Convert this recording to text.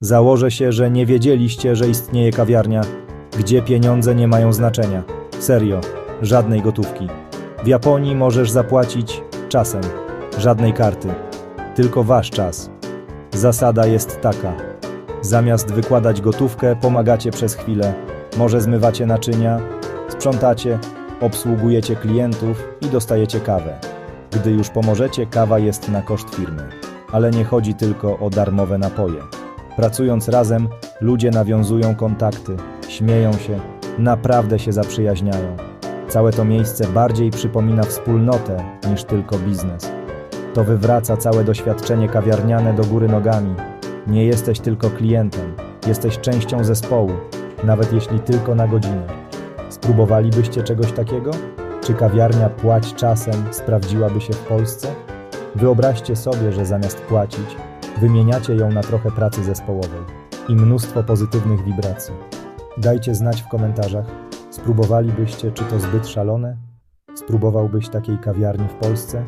Założę się, że nie wiedzieliście, że istnieje kawiarnia, gdzie pieniądze nie mają znaczenia. Serio, żadnej gotówki. W Japonii możesz zapłacić czasem, żadnej karty, tylko wasz czas. Zasada jest taka. Zamiast wykładać gotówkę, pomagacie przez chwilę. Może zmywacie naczynia, sprzątacie, obsługujecie klientów i dostajecie kawę. Gdy już pomożecie, kawa jest na koszt firmy. Ale nie chodzi tylko o darmowe napoje. Pracując razem, ludzie nawiązują kontakty, śmieją się, naprawdę się zaprzyjaźniają. Całe to miejsce bardziej przypomina wspólnotę niż tylko biznes. To wywraca całe doświadczenie kawiarniane do góry nogami. Nie jesteś tylko klientem, jesteś częścią zespołu, nawet jeśli tylko na godzinę. Spróbowalibyście czegoś takiego? Czy kawiarnia płać czasem sprawdziłaby się w Polsce? Wyobraźcie sobie, że zamiast płacić, wymieniacie ją na trochę pracy zespołowej i mnóstwo pozytywnych wibracji. Dajcie znać w komentarzach, spróbowalibyście, czy to zbyt szalone? Spróbowałbyś takiej kawiarni w Polsce?